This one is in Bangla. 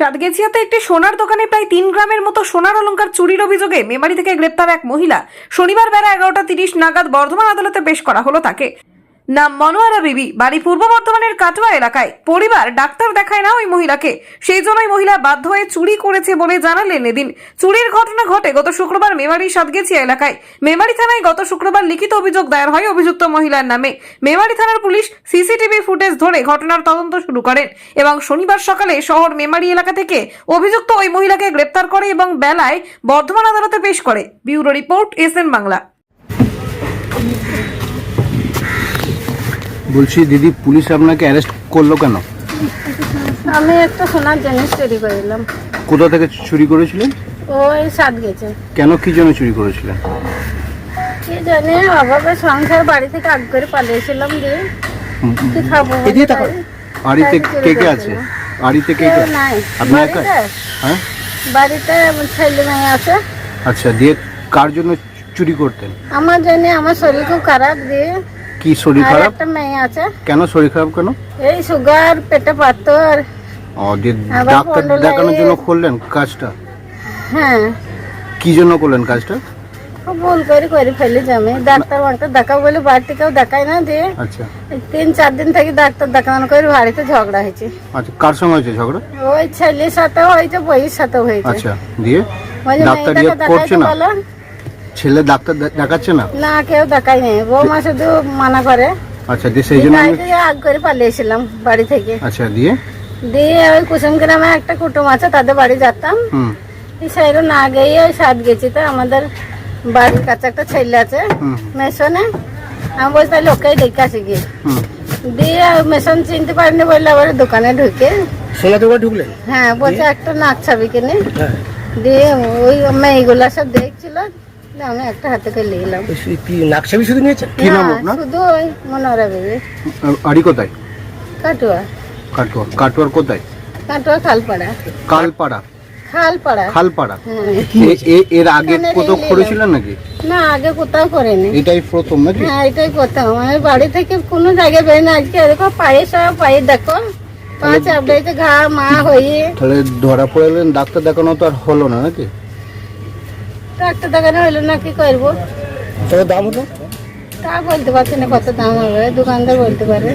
সাতগেছিয়াতে একটি সোনার দোকানে প্রায় তিন গ্রামের মতো সোনার অলঙ্কার চুরির অভিযোগে মেমারি থেকে গ্রেপ্তার এক মহিলা। শনিবার বেলা এগারোটা তিরিশ নাগাদ বর্ধমান আদালতে পেশ করা হলো তাকে। নাম মনোয়ারা বিবি, বাড়ি পূর্ব বর্ধমানের কাটোয়া এলাকায়। পরিবার, ডাক্তার দেখায় না ওই মহিলাকে। সেই জন্যই মহিলা বাধ্য হয়ে চুরি করেছে বলে জানালেন এদিন। চুরির ঘটনা ঘটে গত শুক্রবার মেমারি সাতগেছিয়া এলাকায়। মেমারি থানায় গত শুক্রবার লিখিত অভিযোগ দায়ের হয় অভিযুক্ত মহিলার নামে। মেমারি থানার পুলিশ সিসিটিভি ফুটেজ ধরে ঘটনার তদন্ত শুরু করেন এবং শনিবার সকালে শহর মেমারি এলাকা থেকে অভিযুক্ত ওই মহিলাকে গ্রেপ্তার করে এবং বেলায় বর্ধমান আদালতে পেশ করে। Bureau report S Bangla. বলছি দিদি পুলিশ আপনাকে অ্যারেস্ট করল কেন? আমি একটা সোনার জিনিস চুরি করিলাম। কোথা থেকে চুরি করেছিলেন? ওই সাত গেছে। কেন কি জন্য চুরি করেছিলেন? কি জানি অভাবে সংসার বাড়ি থেকে আগ করে পালিয়েছিলাম যে। কি খাব? বাড়িতে তাই চুরি কে কে আছে? বাড়িতে কে কেউ কে নাই। আপনি একা? বাড়িতে? হ্যাঁ? বাড়িতে ছেলে মেয়ে আছে। আচ্ছা দিয়ে কার জন্য চুরি করতেন? আমার জন্য আমার শরীর খুব খারাপ দিয়ে কি শরীর আর খারাপ? একটা মেয়ে আছে। কেন শরীর খারাপ কেন? এই সুগার পেটে পাথর। ও আবার ডাক্তার দেখানোর জন্য করলেন কাজটা? হ্যাঁ। কি জন্য করলেন কাজটা? খুব ভুল করে করে ফেলেছি আমি। ডাক্তার দেখাবো বলে বাড়িতে কেউ দেখায় না দিয়ে আচ্ছা। এই তিন চার দিন থেকে ডাক্তার দেখানো করে বাড়িতে ঝগড়া হয়েছে। আচ্ছা কার সঙ্গে হয়েছে ঝগড়া? ওই ছেলের সাথেও হয়েছে বইয়ের সাথেও হয়েছে। আচ্ছা দিয়ে ডাক্তার মেয়েটাকে ইয়ে দেখাইতে করছে না? বলো। ছেলে ডাক্তার দে- দেখাচ্ছে না? না কেউ দেখাই নেই। বৌমা শুধু মানা করে। আচ্ছা দিয়ে সেই জন্য আমি- আগ করে পালিয়েছিলাম বাড়ি থেকে। আচ্ছা দিয়ে? দিয়ে ওই কুসুম গ্রামে একটা কুটুম আছে তাদের বাড়ি যেতাম। হুম। না গিয়ে ওই সাত গেছি তো আমাদের বাড়ির কাছে একটা ছেলে আছে হুম। মেশনে। আমি বলছি তাহলে ওকেই দেখে আসি গিয়ে। হুম। দিয়ে মেশন চিনতে পারিনি বললে আবার দোকানে ঢুকে। সোনা দোকানে ঢুকলেন হ্যাঁ বলছে একটা নাচ ছবি কিনে। হ্যাঁ। দিয়ে ওই মেয়েগুলা সব দেখছিল। আমি একটা হাতে করে নিলাম কি নাকছাবি শুধু নিয়েছেন কি নাম আপনার? শুধু ওই মনোরা বেবি। আড়ি কোথায়? কাটুয়া। কাটোয়া। কাটোয়ার কোথায়? কাটুয়া খালপাড়া। কালপাড়া খালপাড়া। খালপাড়া। এ- এ- এর আগে কোথাও করেছিলেন নাকি? না আগে কোথাও করেনি। এটাই প্রথম নাকি? হ্যাঁ এটাই প্রথম। আমি বাড়ি থেকে কোনো জায়গায় বেরোই না। আজকে দেখো পায়ে সব পায়ে দেখো। পা চাপড়াইতে ঘা মা হয়ে। তাহলে ধরা পড়লেন ডাক্তার দেখানো তো আর হলো না নাকি? ডাক্তার দোকানে হইল না কি করব? তবে দাম হতো তা বলতে পারছি না কত দাম হবে দোকানদার বলতে পারে।